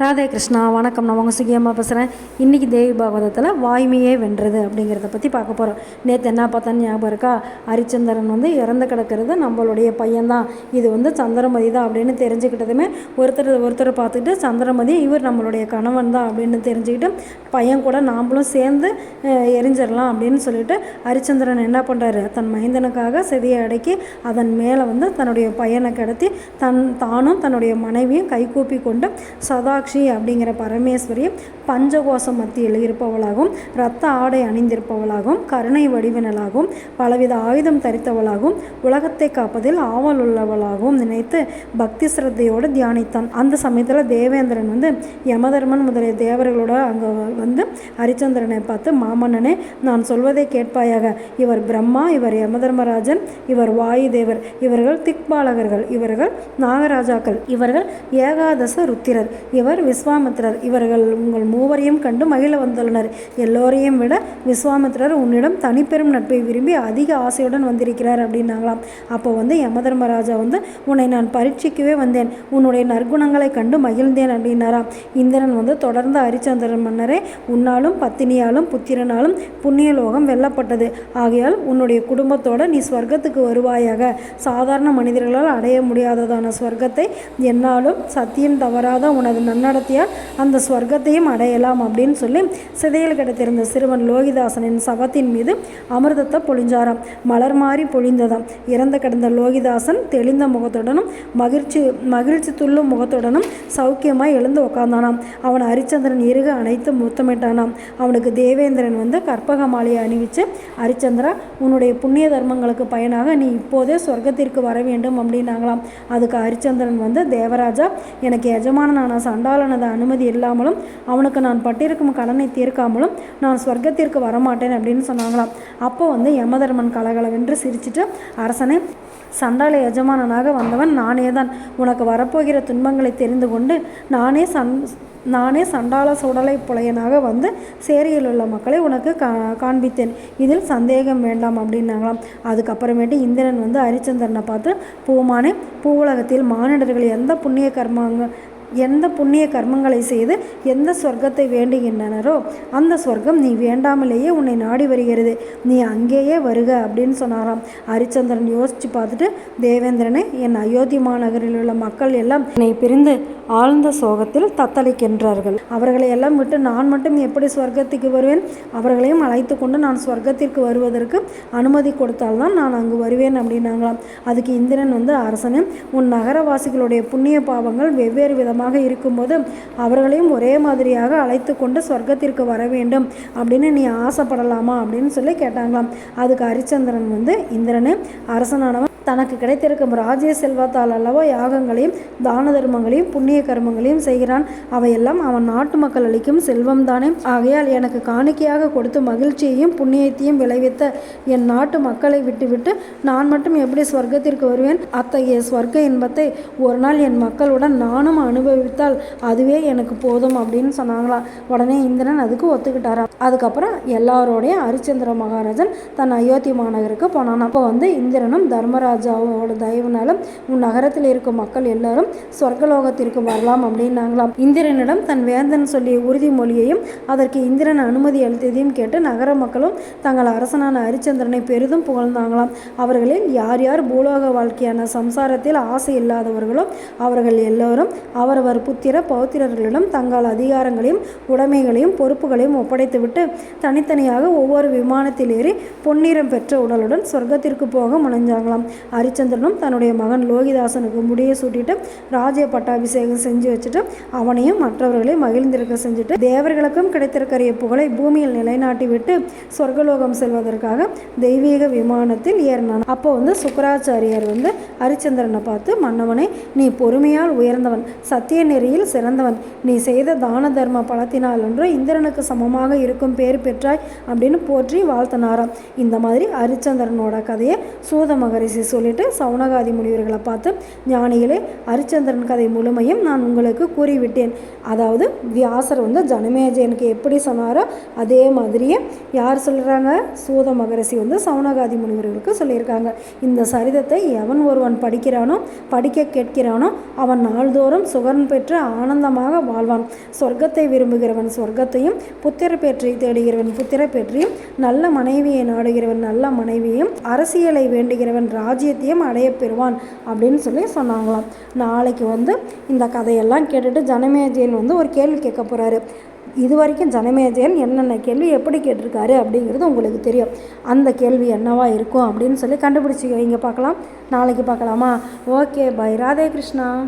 ராதே கிருஷ்ணா வணக்கம். நான் உங்கள் சுகியம்மா பேசுகிறேன் இன்றைக்கி தேவி பாகவதத்தில் வாய்மையே வென்றது அப்படிங்கிறத பற்றி பார்க்க போகிறோம் நேற்று என்ன பார்த்தோன்னு ஞாபகம் இருக்கா? ஹரிச்சந்திரன் வந்து இறந்து கிடக்கிறது நம்மளுடைய பையன்தான். இது வந்து சந்திரமதி தான் அப்படின்னு தெரிஞ்சுக்கிட்டதுமே ஒருத்தர் ஒருத்தர் பார்த்துட்டு சந்திரமதி இவர் நம்மளுடைய கணவன் தான் அப்படின்னு தெரிஞ்சுக்கிட்டு பையன் கூட நாம்ளும் சேர்ந்து எரிஞ்சிடலாம் அப்படின்னு சொல்லிட்டு ஹரிச்சந்திரன் என்ன பண்ணுறாரு தன் மைந்தனுக்காக செதியை அடக்கி அதன் மேலே வந்து தன்னுடைய பையனை கடத்தி தன் தானும் தன்னுடைய மனைவியும் கைகூப்பி கொண்டு சதா சதாக்ஷி அப்படிங்கிற பரமேஸ்வரி பஞ்சகோஷம் மத்தியில் இருப்பவளாகவும் இரத்த ஆடை அணிந்திருப்பவளாகவும் கருணை வடிவினலாகவும் பலவித ஆயுதம் தரித்தவளாகவும் உலகத்தை காப்பதில் ஆவல் உள்ளவளாகவும் நினைத்து பக்தி சிரத்தையோடு தியானித்தான். அந்த சமயத்தில் தேவேந்திரன் வந்து யமதர்மன் முதலிய தேவர்களோட அங்கே வந்து ஹரிச்சந்திரனை பார்த்து மாமன்னனே நான் சொல்வதை கேட்பாயாக. இவர் பிரம்மா இவர் யமதர்மராஜன் இவர் வாயு தேவர் இவர்கள் திக்பாலகர்கள் இவர்கள் நாகராஜாக்கள் இவர்கள் ஏகாதச ருத்திரர். இவர் விஸ்வாமித்திரர். இவர்கள் உங்கள் மூவரையும் கண்டு மகிழ வந்துள்ளனர். எல்லோரையும் விட விஸ்வாமித்திரர் உன்னிடம் தனிப்பெரும் நட்பை விரும்பி அதிக ஆசையுடன் வந்திருக்கிறார் அப்படின்னாங்களாம். அப்போ வந்து யமதர்மராஜா வந்து உன்னை நான் பரீட்சிக்கவே வந்தேன். உன்னுடைய நற்குணங்களை கண்டு மகிழ்ந்தேன் அப்படின்னாராம். இந்திரன் வந்து தொடர்ந்து ஹரிச்சந்திரன் மன்னரே உன்னாலும் பத்தினியாலும் புத்திரனாலும் புண்ணியலோகம் வெல்லப்பட்டது. ஆகையால் உன்னுடைய குடும்பத்தோட நீ ஸ்வர்க்கத்துக்கு வருவாயாக. சாதாரண மனிதர்களால் அடைய முடியாததான ஸ்வர்க்கத்தை என்னாலும் சத்தியம் தவறாத உனது நன்னடத்தையால் அந்த ஸ்வர்க்கத்தையும் அடையலாம் அப்படின்னு சொல்லி சிதையில் கிடைத்திருந்த சிறுவன் லோகிதாசனின் சவத்தின் மீது அமிர்தத்தை பொழிஞ்சாராம். மலர் மாறி பொழிந்ததாம். இறந்து கிடந்த லோகிதாசன் தெளிந்த முகத்துடனும் மகிழ்ச்சி மகிழ்ச்சி துள்ளும் முகத்துடனும் சௌக்கியமாய் எழுந்து உட்கார்ந்தானாம் அவன் ஹரிச்சந்திரன் இருக அனைத்து முத்தமிட்டானாம். அவனுக்கு தேவேந்திரன் வந்து கற்பக மாலையை அணிவிச்சு ஹரிச்சந்திரா உன்னுடைய புண்ணிய தர்மங்களுக்கு பயனாக நீ இப்போதே சொர்க்கத்திற்கு வர வேண்டும் அப்படின்னாங்களாம். அதுக்கு ஹரிச்சந்திரன் வந்து தேவராஜா எனக்கு எஜமானனான சண்டாளனது அனுமதி இல்லாமலும் அவனுக்கு நான் பட்டிருக்கும் கடனை தீர்க்காமலும் நான் சொர்க்கத்திற்கு வரமாட்டேன் அப்படின்னு சொன்னாங்களாம். அப்போ வந்து யமதர்மன் கலகலவென்று சிரிச்சிட்டு அரசனே சண்டால எஜமானனாக வந்தவன் நானே தான் உனக்கு வரப்போகிற துன்பங்களை தெரிந்து கொண்டு நானே சன் நானே சண்டால சுடலை புலையனாக வந்து சேரியில் உள்ள மக்களை உனக்கு கா காண்பித்தேன். இதில் சந்தேகம் வேண்டாம் அப்படின்னாங்களாம். அதுக்கப்புறமேட்டு இந்திரன் வந்து ஹரிச்சந்திரனை பார்த்து பூமானே பூவுலகத்தில் மானிடர்கள் எந்த புண்ணிய கர்மாங்க எந்த புண்ணிய கர்மங்களை செய்து எந்த சொர்க்கத்தை வேண்டுகின்றனரோ அந்த சொர்க்கம் நீ வேண்டாமலேயே உன்னை நாடி வருகிறது. நீ அங்கேயே வருக அப்படின்னு சொன்னாராம். ஹரிச்சந்திரன் யோசித்து பார்த்துட்டு தேவேந்திரனை என் அயோத்தி மாநகரில் உள்ள மக்கள் எல்லாம் என்னை பிரிந்து ஆழ்ந்த சோகத்தில் தத்தளிக்கின்றார்கள். அவர்களை எல்லாம் விட்டு நான் மட்டும் எப்படி சொர்க்கத்துக்கு வருவேன்? அவர்களையும் அழைத்து கொண்டு நான் சொர்க்கத்திற்கு வருவதற்கு அனுமதி கொடுத்தால்தான் நான் அங்கு வருவேன் அப்படின்னாங்களாம். அதுக்கு இந்திரன் வந்து அரசனே உன் நகரவாசிகளுடைய புண்ணிய பாவங்கள் வெவ்வேறு விதமாக இருக்கும்போது அவர்களையும் ஒரே மாதிரியாக அழைத்து கொண்டு சொர்க்கத்திற்கு வர வேண்டும். அப்படின்னு நீ ஆசைப்படலாமா அப்படின்னு சொல்லி கேட்டாங்களாம். அதுக்கு ஹரிச்சந்திரன் வந்து இந்திரன் அரசனானவன் தனக்கு கிடைத்திருக்கும் ராஜ்ய செல்வத்தால் அல்லவா யாகங்களையும் தான தர்மங்களையும் புண்ணிய கர்மங்களையும் செய்கிறான். அவையெல்லாம் அவன் நாட்டு மக்கள் அளிக்கும் செல்வம் தானே ஆகையால் எனக்கு காணிக்கையாக கொடுத்து மகிழ்ச்சியையும் புண்ணியத்தையும் விளைவித்த என் நாட்டு மக்களை விட்டுவிட்டு நான் மட்டும் எப்படி ஸ்வர்க்கத்திற்கு வருவேன்? அத்தகைய ஸ்வர்க்க இன்பத்தை ஒரு நாள் என் மக்களுடன் நானும் அனுபவித்தால் அதுவே எனக்கு போதும் அப்படின்னு சொன்னாங்களாம் உடனே இந்திரன் அதுக்கு ஒத்துக்கிட்டாராம் அதுக்கப்புறம் எல்லாரோடையும் ஹரிச்சந்திர மகாராஜன் தன் அயோத்தி மாநகருக்கு போனான். அப்போ வந்து இந்திரனும் தர்மராஜாவோட தயவுனாலும் உன் நகரத்தில் இருக்கும் மக்கள் எல்லாரும் சொர்க்கலோகத்திற்கு வரலாம் அப்படின்னாங்களாம். இந்திரனிடம் தன் வேந்தன் சொல்லிய உறுதிமொழியையும் அதற்கு இந்திரன் அனுமதி அளித்ததையும் கேட்டு நகர மக்களும் தங்கள் அரசனான ஹரிச்சந்திரனை பெரிதும் புகழ்ந்தாங்களாம். அவர்களில் யார் யார் பூலோக வாழ்க்கையான சம்சாரத்தில் ஆசை இல்லாதவர்களோ அவர்கள் எல்லோரும் அவரவர் புத்திர பௌத்திரர்களிடம் தங்கள் அதிகாரங்களையும் உடைமைகளையும் பொறுப்புகளையும் ஒப்படைத்துவிட்டு தனித்தனியாக ஒவ்வொரு விமானத்தில் ஏறி பொன்னிறம் பெற்ற உடலுடன் சொர்க்கத்திற்கு போக முனைஞ்சாங்களாம். ஹரிச்சந்திரனும் தன்னுடைய மகன் லோகிதாசனுக்கு முடியை சூட்டிட்டு ராஜ்ய பட்டாபிஷேகம் செஞ்சு வச்சுட்டு அவனையும் மற்றவர்களையும் மகிழ்ந்திருக்க செஞ்சுட்டு தேவர்களுக்கும் கிடைத்திருக்கிற புகழை பூமியில் நிலைநாட்டி விட்டு சொர்க்கலோகம் செல்வதற்காக தெய்வீக விமானத்தில் ஏறினான். அப்போ வந்து சுக்கராச்சாரியார் வந்து ஹரிச்சந்திரனை பார்த்து மன்னவனை நீ பொறுமையால் உயர்ந்தவன் சத்திய நெறியில் சிறந்தவன். நீ செய்த தான தர்ம பலத்தினால் என்று இந்திரனுக்கு சமமாக இருக்கும் பேர் பெற்றாய் அப்படின்னு போற்றி வாழ்த்தினாராம். இந்த மாதிரி ஹரிச்சந்திரனோட கதையை சூத மகரிஷி சொல்லிட்டு சவுனகாதி முனிவர்களை பார்த்து ஞானிகளே ஹரிச்சந்திரன் கதை முழுமையும் நான் உங்களுக்கு கூறிவிட்டேன். அதாவது வியாசர் வந்து ஜனமேஜயனுக்கு எப்படி சொன்னாரோ அதே மாதிரியே யார் சொல்கிறாங்க சூத மகரசி வந்து சவுனகாதி முனிவர்களுக்கு சொல்லியிருக்காங்க. இந்த சரிதத்தை எவன் ஒருவன் படிக்கிறானோ படிக்க கேட்கிறானோ அவன் நாள்தோறும் சுகன் பெற்று ஆனந்தமாக வாழ்வான். சொர்க்கத்தை விரும்புகிறவன் சொர்க்கத்தையும் புத்திர பேற்றை தேடுகிறவன் புத்திர பெற்றையும் நல்ல மனைவியை நாடுகிறவன் நல்ல மனைவியையும் அரசியலை வேண்டுகிறவன் ராஜ்யத்தையும் அடைய பெறுவான் அப்படின்னு சொல்லி சொன்னாங்களாம். நாளைக்கு வந்து இந்த கதையெல்லாம் கேட்டுட்டு ஜனமேஜயன் வந்து ஒரு கேள்வி கேட்க போகிறாரு இது வரைக்கும் ஜனமேஜயன் என்னென்ன கேள்வி எப்படி கேட்டிருக்காரு அப்படிங்கிறது உங்களுக்கு தெரியும். அந்த கேள்வி என்னவா இருக்கும் அப்படின்னு சொல்லி கண்டுபிடிச்சி வைங்க பார்க்கலாம். நாளைக்கு பார்க்கலாமா? Okay bye. ராதே கிருஷ்ணா.